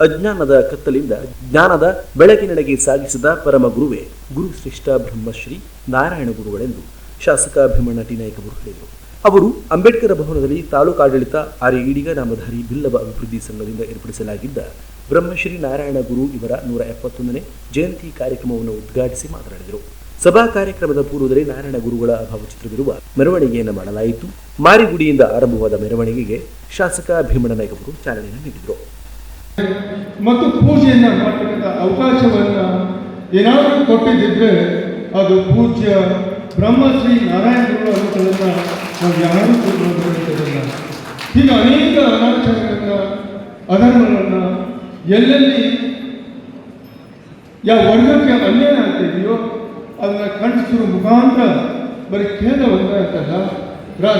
ಅಜ್ಞಾನದ ಕತ್ತಲಿಂದ ಜ್ಞಾನದ ಬೆಳಕಿನೆಡೆಗೆ ಸಾಗಿಸಿದ ಪರಮ ಗುರುವೇ, ಗುರು ಶ್ರೇಷ್ಠ ಬ್ರಹ್ಮಶ್ರೀ ನಾರಾಯಣ ಗುರುಗಳೆಂದು ಶಾಸಕ ಭೀಮಣ್ಣ ಟಿ. ನಾಯಕ್ ಅವರು ಹೇಳಿದರು. ಅವರು ಅಂಬೇಡ್ಕರ್ ಭವನದಲ್ಲಿ ತಾಲೂಕಾಡಳಿತ ಆರ್ಯ ಈಡಿಗ ನಾಮಧಾರಿ ಬಿಲ್ಲವ ಅಭಿವೃದ್ಧಿ ಸಂಘದಿಂದ ಏರ್ಪಡಿಸಲಾಗಿದ್ದ ಬ್ರಹ್ಮಶ್ರೀ ನಾರಾಯಣ ಗುರು ಇವರ ನೂರ ಎಪ್ಪತ್ತೊಂದನೇ ಜಯಂತಿ ಕಾರ್ಯಕ್ರಮವನ್ನು ಉದ್ಘಾಟಿಸಿ ಮಾತನಾಡಿದರು. ಸಭಾ ಕಾರ್ಯಕ್ರಮದ ಪೂರ್ವದಲ್ಲಿ ನಾರಾಯಣ ಗುರುಗಳ ಭಾವಚಿತ್ರವಿರುವ ಮೆರವಣಿಗೆಯನ್ನು ಮಾಡಲಾಯಿತು. ಮಾರಿಗುಡಿಯಿಂದ ಆರಂಭವಾದ ಮೆರವಣಿಗೆಗೆ ಶಾಸಕ ಭೀಮಣ್ಣ ನಾಯ್ಕ ಅವರು ಚಾಲನೆ ನೀಡಿದರು. ಮತ್ತು ಪೂಜೆಯನ್ನು ಮಾಡ್ತಕ್ಕಂಥ ಅವಕಾಶವನ್ನು ಏನಾದರೂ ಕೊಟ್ಟಿದ್ದಿದ್ರೆ ಅದು ಪೂಜ್ಯ ಬ್ರಹ್ಮಶ್ರೀ ನಾರಾಯಣಗುರು ಅನ್ನೋದನ್ನು ನಾವು ಯಾರೂ ಕೊಟ್ಟಿರೋದಿಲ್ಲ ಹೀಗೆ ಅನೇಕ ಅನಾಚಾರಗಳನ್ನು, ಅಧರ್ಮಗಳನ್ನು ಎಲ್ಲೆಲ್ಲಿ ಯಾವ ವರ್ಗಕ್ಕೆ ಅನ್ಯಾಯ ಆಗ್ತಿದೆಯೋ ಅದನ್ನು ಖಂಡಿಸುವ ಮುಖಾಂತರ ಬರೀ ಕೇಂದ್ರ ಒಂದೇ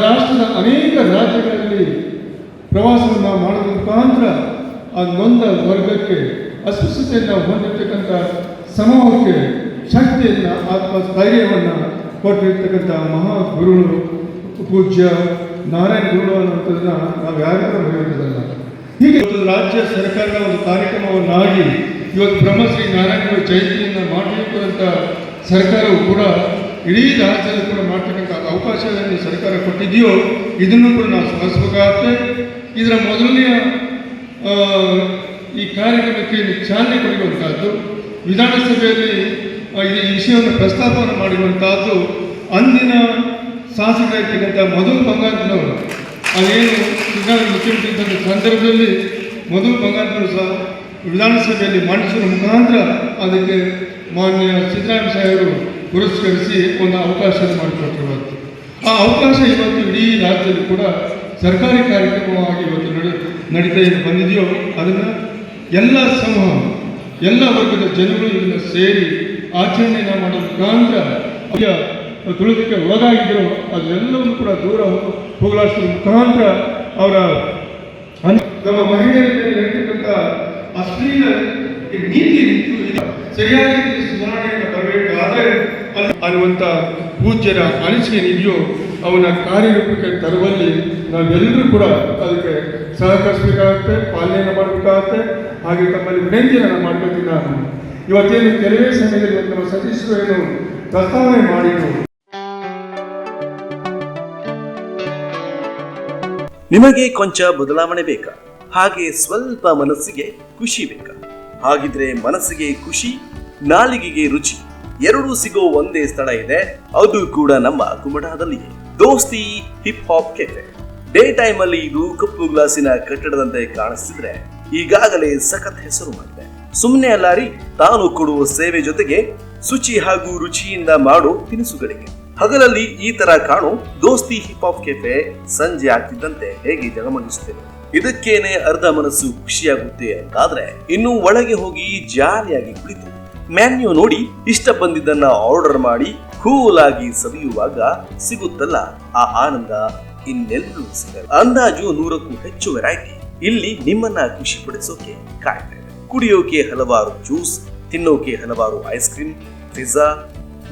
ರಾಷ್ಟ್ರದ ಅನೇಕ ರಾಜ್ಯಗಳಲ್ಲಿ ಪ್ರವಾಸವನ್ನು ಮಾಡೋದ್ರ ಮುಖಾಂತರ ಆ ನೊಂದ ವರ್ಗಕ್ಕೆ ಅಸ್ಪೃಶ್ಯತೆಯನ್ನು ಹೊಂದಿರ್ತಕ್ಕಂಥ ಸಮೂಹಕ್ಕೆ ಶಕ್ತಿಯನ್ನು, ಆತ್ಮಸ್ಥೈರ್ಯವನ್ನು ಕೊಟ್ಟಿರ್ತಕ್ಕಂಥ ಮಹಾ ಗುರುಗಳು ಪೂಜ್ಯ ನಾರಾಯಣ ಗುರುಗಳು ಅನ್ನುವಂಥದ್ದನ್ನು ನಾವು ಯಾರಿಗೂ ಹೇಳೋದಿಲ್ಲ ಹೀಗೆ ಒಂದು ರಾಜ್ಯ ಸರ್ಕಾರದ ಒಂದು ಕಾರ್ಯಕ್ರಮವನ್ನಾಗಿ ಇವತ್ತು ಬ್ರಹ್ಮಶ್ರೀ ನಾರಾಯಣ ಗುರು ಜಯಂತಿಯನ್ನು ಮಾಡಿರ್ತಕ್ಕಂಥ ಸರ್ಕಾರವು ಕೂಡ, ಇಡೀ ರಾಜ್ಯದಲ್ಲಿ ಕೂಡ ಮಾಡ್ತಕ್ಕಂಥ ಅವಕಾಶವನ್ನು ಸರ್ಕಾರ ಕೊಟ್ಟಿದೆಯೋ, ಇದನ್ನು ಕೂಡ ನಾವು ಸ್ಮರಿಸಬೇಕಾಗುತ್ತೆ. ಇದರ ಮೊದಲನೆಯ ಈ ಕಾರ್ಯಕ್ರಮಕ್ಕೆ ಚಾಲನೆ ಕೊಡುವಂತಹದ್ದು, ವಿಧಾನಸಭೆಯಲ್ಲಿ ಈ ವಿಷಯವನ್ನು ಪ್ರಸ್ತಾಪವನ್ನು ಮಾಡಿರುವಂತಹದ್ದು ಅಂದಿನ ಶಾಸಕರಾಗಿರ್ತಕ್ಕಂಥ ಮಧು ಬಂಗಾರನವರು. ಅದೇನು ಸಿದ್ದರಾಮಯ್ಯ ಮುಖ್ಯಮಂತ್ರಿ ಇದ್ದಂಥ ಸಂದರ್ಭದಲ್ಲಿ ಮಧು ಬಂಗಾರನವರು ಸಹ ವಿಧಾನಸಭೆಯಲ್ಲಿ ಮಂಡಿಸುವ ಮುಖಾಂತರ ಅದಕ್ಕೆ ಮಾನ್ಯ ಸಿದ್ದರಾಮಯ್ಯ ಸಾಹೇಬರು ಪುರಸ್ಕರಿಸಿ ಒಂದು ಅವಕಾಶ ಮಾಡಿಕೊಟ್ಟಿರುವಂಥದ್ದು ಆ ಅವಕಾಶ ಇವತ್ತು ಇಡೀ ರಾಜ್ಯದಲ್ಲಿ ಕೂಡ ಸರ್ಕಾರಿ ಕಾರ್ಯಕ್ರಮವಾಗಿ ಇವತ್ತು ನಡೆ, ನಡೀತಾ ಇದು ಬಂದಿದೆಯೋ, ಅದನ್ನು ಎಲ್ಲ ಸಮೂಹ, ಎಲ್ಲ ವರ್ಗದ ಜನಗಳು ಇದನ್ನು ಸೇರಿ ಆಚರಣೆಯನ್ನು ಮಾಡೋ ಮುಖಾಂತರ ತುಳಿತಕ್ಕೆ ಒಳಗಾಗಿದ್ದರು ಅದೆಲ್ಲವನ್ನು ಕೂಡ ದೂರ ಹೋಗ- ಹೋಗಲಾಡಿಸುವ ಮುಖಾಂತರ ಅವರ ನಮ್ಮ ಮಹಿಳೆಯರ ಮೇಲೆ ನಡೀತಕ್ಕಂಥ ಅಶ್ಲೀಲ ನೀತಿ ಸರಿಯಾಗಿ ಸುಧಾರಣೆಯನ್ನು ಬರಬೇಕಾದ್ರೆ ಅನ್ನುವಂಥ ಪೂಜ್ಯರ ಅನಿಸಿಕೆ ನಿಧಿಯೋ ಅವನ ಕಾರ್ಯರೂಪಕ್ಕೆ ತರುವಲ್ಲಿ ನಾವೆಲ್ಲರೂ ಕೂಡ ಅದಕ್ಕೆ ಸಹಕರಿಸಬೇಕಾಗುತ್ತೆ, ಪಾಲನೆಯನ್ನು ಮಾಡಬೇಕಾಗತ್ತೆ, ಹಾಗೆ ತಮ್ಮಲ್ಲಿ ವಿನಂತಿಯನ್ನು ಮಾಡಬೇಕು ನಾನು. ಇವತ್ತೇನು ಕೆಲವೇ ಸಮಯದಲ್ಲಿ ನಮ್ಮ ಸತೀಶರು ಏನು ಪ್ರಸ್ತಾವನೆ ಮಾಡಿದ್ರು. ನಿಮಗೆ ಕೊಂಚ ಬದಲಾವಣೆ ಬೇಕಾ? ಹಾಗೆ ಸ್ವಲ್ಪ ಮನಸ್ಸಿಗೆ ಖುಷಿ ಬೇಕಾ? ಹಾಗಿದ್ರೆ ಮನಸ್ಸಿಗೆ ಖುಷಿ, ನಾಲಿಗೆಗೆ ರುಚಿ. ಎರಡೂ ಸಿಗೋ ಒಂದೇ ಸ್ಥಳ ಇದೆ. ಅದು ಕೂಡ ನಮ್ಮ ಕುಮಟಾದಲ್ಲಿಯೇ Dosti hip hop cafe day time ಅಲ್ಲಿ ಇದು ಕಪ್ಪು ಗ್ಲಾಸಿನ ಕಟ್ಟಡದಂತೆ ಕಾಣಿಸ್ತಿದ್ರೆ ಈಗಾಗಲೇ ಸಖತ್ ಹೆಸರು ಮಾಡಿದೆ. ಸುಮ್ಮನೆ ಅಲ್ಲಾರಿ ತಾನು ಕೊಡುವ ಸೇವೆ ಜೊತೆಗೆ ಶುಚಿ ಹಾಗೂ ರುಚಿಯಿಂದ ಮಾಡೋ ತಿನಿಸುಗಳಿಗೆ. ಹಗಲಲ್ಲಿ ಈ ತರ ಕಾಣೋ ದೋಸ್ತಿ ಹಿಪ್ ಹಾಪ್ ಕೆಫೆ ಸಂಜೆ ಆಗ್ತಿದ್ದಂತೆ ಹೇಗೆ ಜಗಮಗಿಸುತ್ತೇನೆ ಇದಕ್ಕೇನೆ ಅರ್ಧ ಮನಸ್ಸು ಖುಷಿಯಾಗುತ್ತೆ ಅಂತಾದ್ರೆ ಇನ್ನು ಒಳಗೆ ಹೋಗಿ ಜಾಲಿಯಾಗಿ ಕುಳಿತು. ಮೆನ್ಯೂ ನೋಡಿ ಇಷ್ಟ ಬಂದಿದ್ದನ್ನ ಆರ್ಡರ್ ಮಾಡಿ ಕೂಲ್ ಆಗಿ ಸವಿಯುವಾಗ ಸಿಗುತ್ತಲ್ಲ ಆ ಆನಂದ ಇನ್ನೆಲ್ಲೂ ಸಿಗಲ್ಲ. ಅಂದಾಜು ನೂರಕ್ಕೂ ಹೆಚ್ಚು ವೆರೈಟಿ ಇಲ್ಲಿ ನಿಮ್ಮನ್ನ ಖುಷಿ ಪಡಿಸೋಕೆ ಕುಡಿಯೋಕೆ ಹಲವಾರು ಜ್ಯೂಸ್, ತಿನ್ನೋಕೆ ಹಲವಾರು ice cream pizza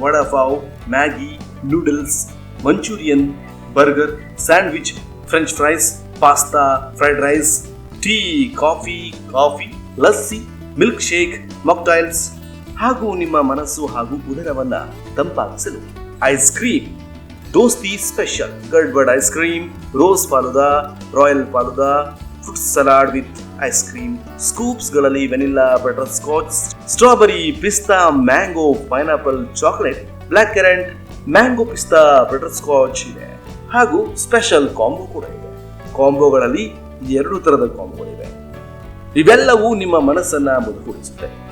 vada pav, Maggi noodles manchurian burger sandwich french fries pasta fried rice tea coffee coffee lassi milk shake mocktails ಹಾಗೂ ನಿಮ್ಮ ಮನಸ್ಸು ಹಾಗೂ ಉದರವನ್ನ ತಂಪಾಗಿಸಲು. ಐಸ್ ಕ್ರೀಮ್ ದೋಸ್ತಿ special gadbad ice cream rose falooda royal falooda fruit salad with ice cream ಸ್ಕೂಪ್ಸ್ಗಳಲ್ಲಿ vanilla butterscotch strawberry pista mango pineapple chocolate black currant mango pista butterscotch ಇದೆ. ಹಾಗೂ special combo ಕೂಡ ಇದೆ. ಕಾಂಬೋಗಳಲ್ಲಿ ಎರಡು ತರದ ಕಾಂಬೋಗಳಿವೆ ಇವೆಲ್ಲವೂ ನಿಮ್ಮ ಮನಸ್ಸನ್ನ ಮುದುಗೂಡಿಸುತ್ತೆ